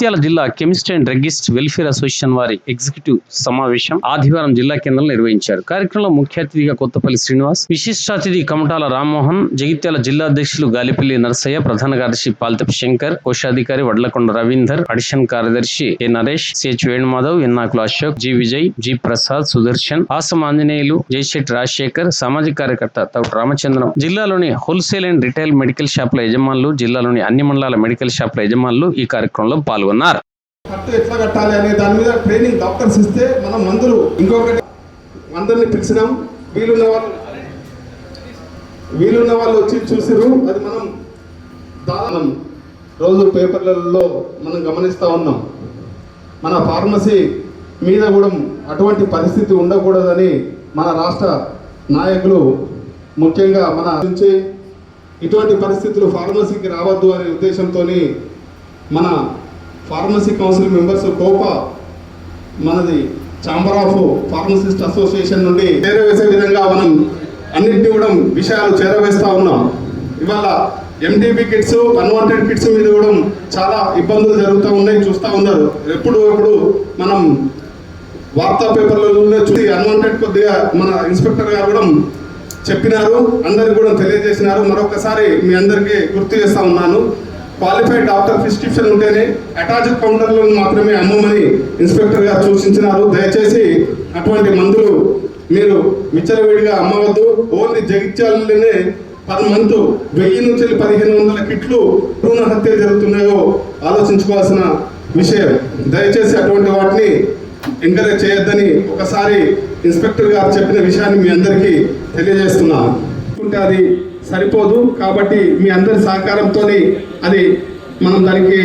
జగిత్యాల జిల్లా chemist and druggist welfare association వారి executive సమావేశం ఆదివారం జిల్లా కేంద్రంలో నిర్వహించారు. కార్యక్రమంలో ముఖ్య అతిథిగా కొత్తపల్లి శ్రీనివాస్ విశిష్ట అతిథి కమటాల రామ్మోహన్ జగిత్యాల జిల్లా అధ్యక్షులు గాలిపల్లి నరసయ్య ప్రధాన కార్యదర్శి పాల్తప్ శంకర్ కోశాధికారి వడ్లకొండ రవీందర్ అడిషన్ కార్యదర్శి A Naresh CH Venumadhav Ennakula Ashok G Vijay G Prasad Sudarshan Asam Anjaneyulu Jayashetty Rajashekar సామాజిక కార్యకర్త తౌట్ రామచంద్రం. జిల్లాలోని హోల్సేల్ అండ్ రిటైల్ మెడికల్ షాపుల యజమానులు జిల్లాలోని అన్ని మండలాల మెడికల్ షాపుల యజమానులు ఈ కార్యక్రమంలో పాల్గొన్నారు కట్టు ఎట్లా కట్టాలి అనే దాని మీద ట్రైనింగ్ డాక్టర్స్ ఇస్తే మనం మందులు ఇంకొకటి అందరిని పిలిచినాం. వీలున్న వాళ్ళు వీలున్న వాళ్ళు వచ్చి చూసిరు అది మనం దాదాపు రోజు పేపర్లలో మనం గమనిస్తూ ఉన్నాం. మన ఫార్మసీ మీద కూడా అటువంటి పరిస్థితి ఉండకూడదని మన రాష్ట్ర నాయకులు ముఖ్యంగా మన నుంచి ఇటువంటి పరిస్థితులు ఫార్మసీకి రావద్దు అనే ఉద్దేశంతో మన ఫార్మసీ కౌన్సిల్ మెంబర్స్ కోపా మనది ఛాంబర్ ఆఫ్ ఫార్మసిస్ట్ అసోసియేషన్ నుండి చేరవేసే విధంగా మనం అన్నింటినీ కూడా విషయాలు చేరవేస్తా ఉన్నాం. ఇవాళ ఎండిబి కిట్స్ అన్వాంటెడ్ కిట్స్ మీద కూడా చాలా ఇబ్బందులు జరుగుతూ ఉన్నాయి చూస్తూ ఉన్నారు. ఎప్పుడు ఎప్పుడు మనం వార్తా పేపర్లలో చూసి అన్వాంటెడ్ కొద్దిగా మన ఇన్స్పెక్టర్ గారు కూడా చెప్పినారు అందరికి కూడా తెలియజేసినారు. మరొకసారి మీ అందరికీ గుర్తు చేస్తూ ఉన్నాను. క్వాలిఫైడ్ డాక్టర్ ప్రిస్క్రిప్షన్ ఉంటేనే అటాచ్డ్ కౌంటర్లను మాత్రమే అమ్మమని ఇన్స్పెక్టర్ గారు సూచించినారు. దయచేసి అటువంటి మందులు మీరు విచ్చలవిడిగా అమ్మవద్దు. ఓన్లీ జగిత్యాలనే పర్ మంత్ వెయ్యి నుంచి పదిహేను వందల కిట్లు భ్రూణ హత్యలు జరుగుతున్నాయో ఆలోచించుకోవాల్సిన విషయం. దయచేసి అటువంటి వాటిని ఎంకరేజ్ చేయొద్దని ఒకసారి ఇన్స్పెక్టర్ గారు చెప్పిన విషయాన్ని మీ అందరికీ తెలియజేస్తున్నాను. అది సరిపోదు కాబట్టి మీ అందరి సహకారంతో అది మనం దానికి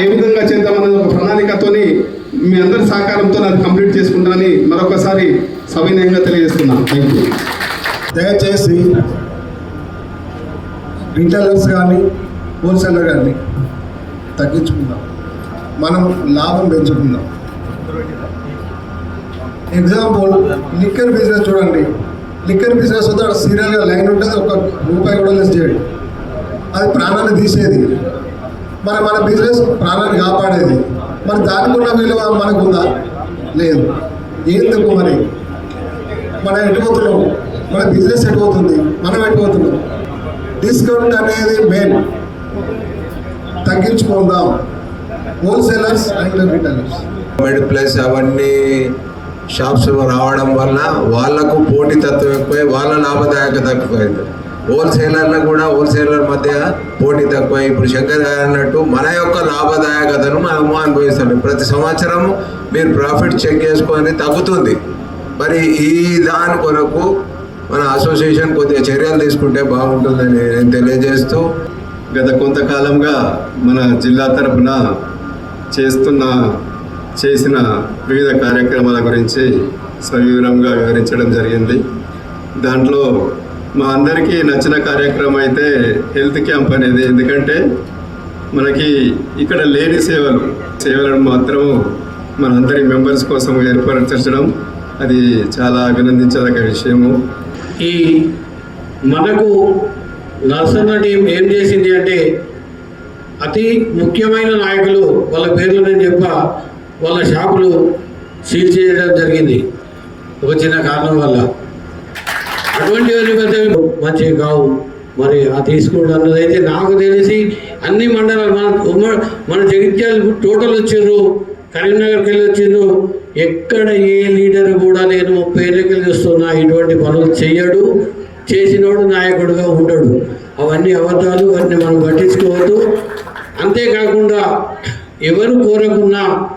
ఏ విధంగా చేద్దామనేది ఒక ప్రణాళికతోని మీ అందరి సహకారంతో అది కంప్లీట్ చేసుకుంటానని మరొకసారి సవినయంగా తెలియజేస్తున్నాను. థ్యాంక్ యూ దయచేసి రిటైలర్స్ కానీ హోల్సేలర్ కానీ తగ్గించుకుందాం. మనం లాభం పెంచుకుందాం. ఎగ్జాంపుల్ లిక్కర్ బిజినెస్ చూడండి. లిక్కర్ బిజినెస్ వద్ద సీరియల్గా లైన్ ఉంటుంది ఒక రూపాయి కూడా లెస్ చేయడు. అది ప్రాణాన్ని తీసేది. మరి మన బిజినెస్ ప్రాణాన్ని కాపాడేది. మరి దానికి ఉన్న విలువ మనకు ఉందా లేదు. ఎందుకు మరి? మనం ఎటుపోతున్నాం? మన బిజినెస్ ఎటుపోతుంది? మనం ఎటుపోతున్నాం? డిస్కౌంట్ అనేది main తగ్గించుకుందాం. Wholesalers and retailers Med Plus అవన్నీ షాప్స్ రావడం వల్ల వాళ్ళకు పోటీతత్వం ఎక్కువై వాళ్ళ లాభదాయకత తక్కువైంది హోల్సేలర్లు కూడా హోల్సేలర్ మధ్య పోటీ తక్కువ. ఇప్పుడు శంకర్ గారు అన్నట్టు మన యొక్క లాభదాయకతను మనము అనుభవిస్తాం ప్రతి సంవత్సరం మీరు ప్రాఫిట్ చెక్ చేసుకొని తగ్గుతుంది. మరి ఈ దాని కొరకు మన అసోసియేషన్ కొద్దిగా చర్యలు తీసుకుంటే బాగుంటుందని నేను తెలియజేస్తూ గత కొంతకాలంగా మన జిల్లా తరఫున చేస్తున్న చేసిన వివిధ కార్యక్రమాల గురించి సవివరంగా వివరించడం జరిగింది. దాంట్లో మా అందరికీ నచ్చిన కార్యక్రమం అయితే హెల్త్ క్యాంప్ అనేది. ఎందుకంటే మనకి ఇక్కడ లేని సేవలు సేవలను మాత్రం మనందరి మెంబర్స్ కోసం ఏర్పరచడం అది చాలా అభినందించదగ్గ విషయము. ఈ మనకు నర్సన్న టీం ఏం చేసింది అంటే అతి ముఖ్యమైన నాయకులు వాళ్ళ పేర్లు నేను చెప్పా. వాళ్ళ షాపులు సీల్ చేయడం జరిగింది. ఒక చిన్న కారణం వల్ల. అటువంటి మంచి కావు. మరి ఆ తీసుకోవడం అన్నదైతే నాకు తెలిసి అన్ని మండలాలు మన ఉమ్మడి మన జగిత్యాల టోటల్ వచ్చిండ్రు కరీంనగర్కి వెళ్ళి వచ్చిండ్రు ఎక్కడ ఏ లీడర్ కూడా నేను పేరెక్కలు చూస్తున్నా ఇటువంటి పనులు చేయడు చేసినోడు నాయకుడుగా ఉండడు. అవన్నీ అబద్ధాలు వాటిని మనం పట్టించుకోవద్దు. అంతేకాకుండా ఎవరు కోరకున్నా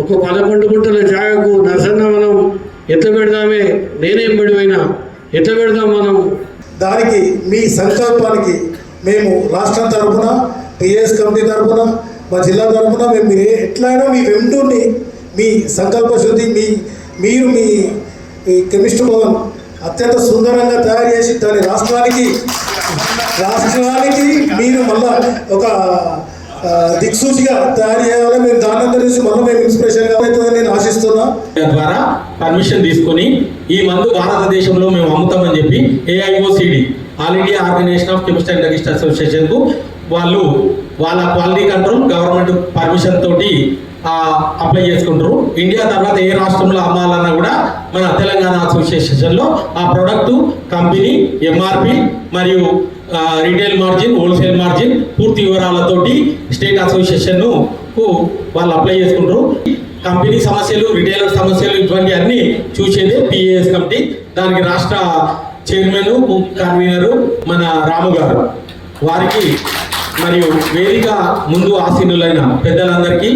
ఒక పదకొండు గుంటల జాగకు నరసన్న మనం ఎట్లా పెడదామే? నేనేం పెడిపోయినా ఎట్లా పెడదాం మనం? దానికి మీ సంకల్పానికి మేము రాష్ట్రం తరఫున టీఎస్ కమిటీ తరఫున మా జిల్లా తరఫున మేము మీరు ఎట్లయినా మీ వెంటూని మీ సంకల్ప శుద్ధి మీ మీరు మీ ఈ కెమిస్ట్ భవన్ అత్యంత సుందరంగా తయారు చేసి దాని రాష్ట్రానికి రాష్ట్రానికి మీరు మళ్ళా ఒక దిక్సూచిగా తయారు చేయాలని మేము దాని తెలిసి మేము ఇన్స్పిరేషన్ అవుతుందని నేను ఆశిస్తున్నా. ద్వారా పర్మిషన్ తీసుకొని ఈ మందు భారతదేశంలో మేము అమ్ముతామని చెప్పి AIOCD all India organisation of chemist and druggist అసోసియేషన్కు వాళ్ళు వాళ్ళ క్వాలిటీ కంట్రోల్ గవర్నమెంట్ పర్మిషన్ తోటి అప్లై చేసుకుంటారు. ఇండియా తర్వాత ఏ రాష్ట్రంలో అమ్మాలన్నా కూడా మన తెలంగాణ అసోసియేషన్లో ఆ ప్రోడక్ట్ కంపెనీ ఎంఆర్పి మరియు రీటైల్ మార్జిన్ హోల్సేల్ మార్జిన్ పూర్తి వివరాలతోటి స్టేట్ అసోసియేషన్ను వాళ్ళు అప్లై చేసుకుంటారు. కంపెనీ సమస్యలు రిటైలర్ సమస్యలు ఇటువంటి అన్ని చూసేదే పిఏఎస్ కమిటీ. దానికి రాష్ట్ర చైర్మన్ కన్వీనరు మన రాము గారు. వారికి మరియు వేదిక ముందు ఆసీనులైన పెద్దలందరికీ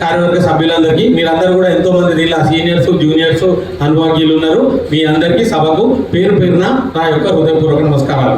కార్యవర్గ సభ్యులందరికీ మీరందరూ కూడా ఎంతో మంది దీనిలో సీనియర్స్ జూనియర్స్ అనుభవజ్ఞులు ఉన్నారు. మీ అందరికీ సభకు పేరు పేరున నా యొక్క హృదయపూర్వక నమస్కారాలు.